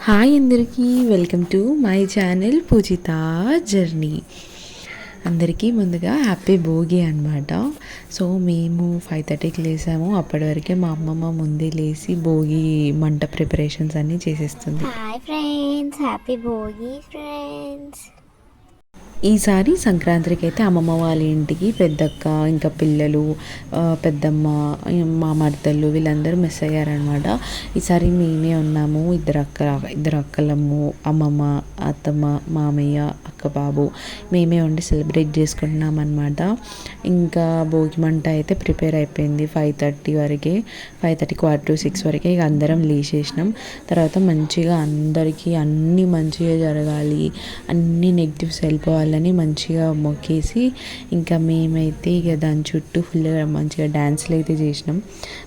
Hi అందరికీ welcome to my channel Poojitha journey అందరికీ ముందుగా హ్యాపీ భోగి అనమాట సో మేము ఫైవ్ థర్టీకి లేసాము. అప్పటి వరకే మా అమ్మమ్మ ముందే లేచి భోగి మంట ప్రిపరేషన్స్ అన్నీ చేసేస్తుంది. Hi friends happy Bhogi friends ఈసారి సంక్రాంతికి అయితే అమ్మమ్మ వాళ్ళ ఇంటికి పెద్దక్క ఇంకా పిల్లలు పెద్దమ్మ మా మర్దళ్ళు వీళ్ళందరూ మిస్ అయ్యారనమాట ఈసారి మేమే ఉన్నాము ఇద్దరు అక్క ఇద్దరు అక్కలమ్ము అమ్మమ్మ అత్తమ్మ మామయ్య అక్క బాబు మేమే ఉండి సెలబ్రేట్ చేసుకుంటున్నాం అనమాట ఇంకా భోగి మంట అయితే ప్రిపేర్ అయిపోయింది ఫైవ్ థర్టీ వరకే five thirty quarter to six వరకే ఇక అందరం లేచేసినాం. తర్వాత మంచిగా అందరికీ అన్నీ మంచిగా జరగాలి అన్ని నెగిటివ్స్ వాళ్ళని మంచిగా మొక్కేసి ఇంకా మేమైతే ఇక దాని చుట్టూ ఫుల్గా మంచిగా డ్యాన్స్లు అయితే చేసినాం.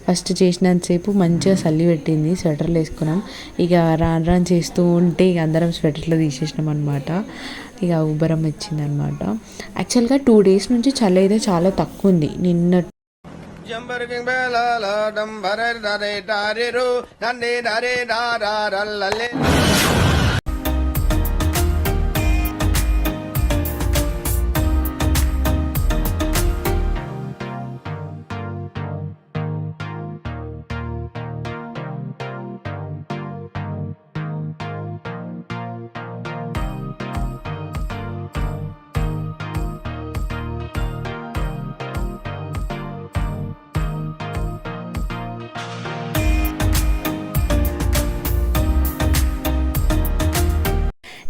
ఫస్ట్ చేసినంతసేపు మంచిగా చలి పెట్టింది స్వెటర్లు వేసుకున్నాం. ఇక రాన్ రాన్ చేస్తూ ఉంటే ఇక అందరం స్వెటర్లు తీసేసినాం అనమాట ఇక ఉబ్బరం వచ్చిందనమాట యాక్చువల్గా టూ డేస్ నుంచి చలి అయితే చాలా తక్కువ ఉంది. నిన్న జంబరకింగ్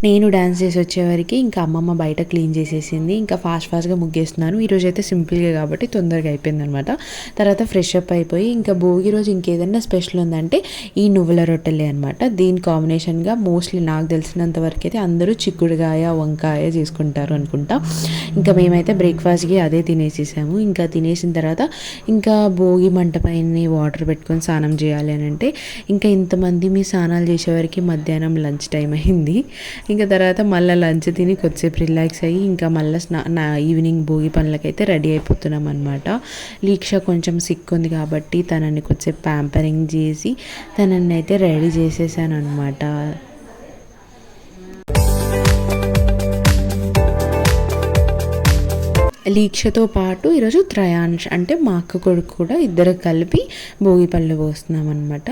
నేను డ్యాన్స్ చేసి వచ్చేవరకు ఇంకా అమ్మమ్మ బయట క్లీన్ చేసేసింది. ఇంకా ఫాస్ట్ ఫాస్ట్గా ముగ్గేస్తున్నాను. ఈరోజు అయితే సింపుల్గా కాబట్టి తొందరగా అయిపోయింది అనమాట తర్వాత ఫ్రెష్ అప్ అయిపోయి ఇంకా భోగి రోజు ఇంకేదన్నా స్పెషల్ ఉందంటే ఈ నువ్వుల రొట్టెలే అనమాట. దీని కాంబినేషన్గా మోస్ట్లీ నాకు తెలిసినంత వరకు అయితే అందరూ చిక్కుడుగాయ వంకాయ చేసుకుంటారు అనుకుంటా. ఇంకా మేమైతే బ్రేక్ఫాస్ట్కి అదే తినేసేసాము. ఇంకా తినేసిన తర్వాత ఇంకా భోగి మంట పైన వాటర్ పెట్టుకొని స్నానం చేయాలి అని అంటే ఇంకా ఇంతమంది మీ స్నానాలు చేసేవరకు మధ్యాహ్నం లంచ్ టైం అయింది. ఇంకా తర్వాత మళ్ళీ లంచ్ తిని కొద్దిసేపు రిలాక్స్ అయ్యి ఇంకా మళ్ళీ స్నా నా ఈవినింగ్ భోగి పనులకైతే రెడీ అయిపోతున్నాం అనమాట లీక్ష కొంచెం సిక్ ఉంది కాబట్టి తనని కొద్దిసేపు ప్యాంపరింగ్ చేసి తనని అయితే రెడీ చేసేసాను అనమాట లీక్షతో పాటు ఈరోజు త్రయాన్ష్ అంటే మా అక్క కొడుకు కూడా ఇద్దరు కలిపి భోగి పళ్ళు పోస్తున్నాం అనమాట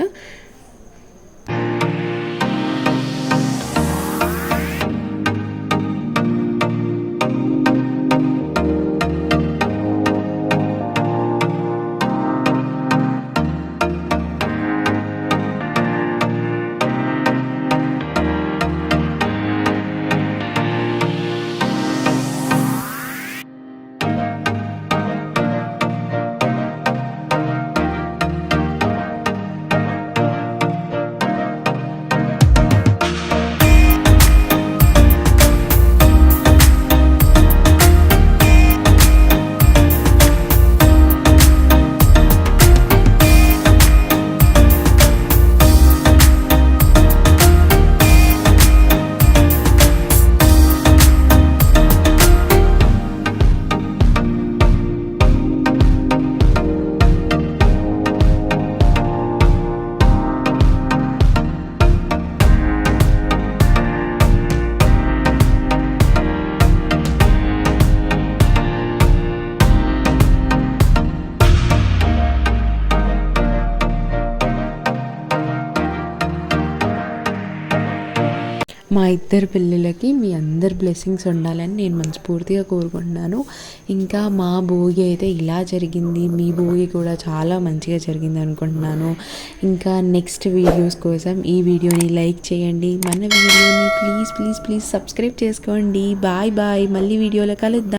మా ఇద్దరు పిల్లలకి మీ అందరి బ్లెస్సింగ్స్ ఉండాలని నేను మనస్ఫూర్తిగా కోరుకుంటున్నాను. ఇంకా మా భోగి అయితే ఇలా జరిగింది. మీ భోగి కూడా చాలా మంచిగా జరిగింది అనుకుంటున్నాను. ఇంకా నెక్స్ట్ వీడియోస్ కోసం ఈ వీడియోని లైక్ చేయండి. మన వీడియోని ప్లీజ్ ప్లీజ్ ప్లీజ్ సబ్స్క్రైబ్ చేసుకోండి. బాయ్ బాయ్ మళ్ళీ వీడియోలో కలుద్దాం.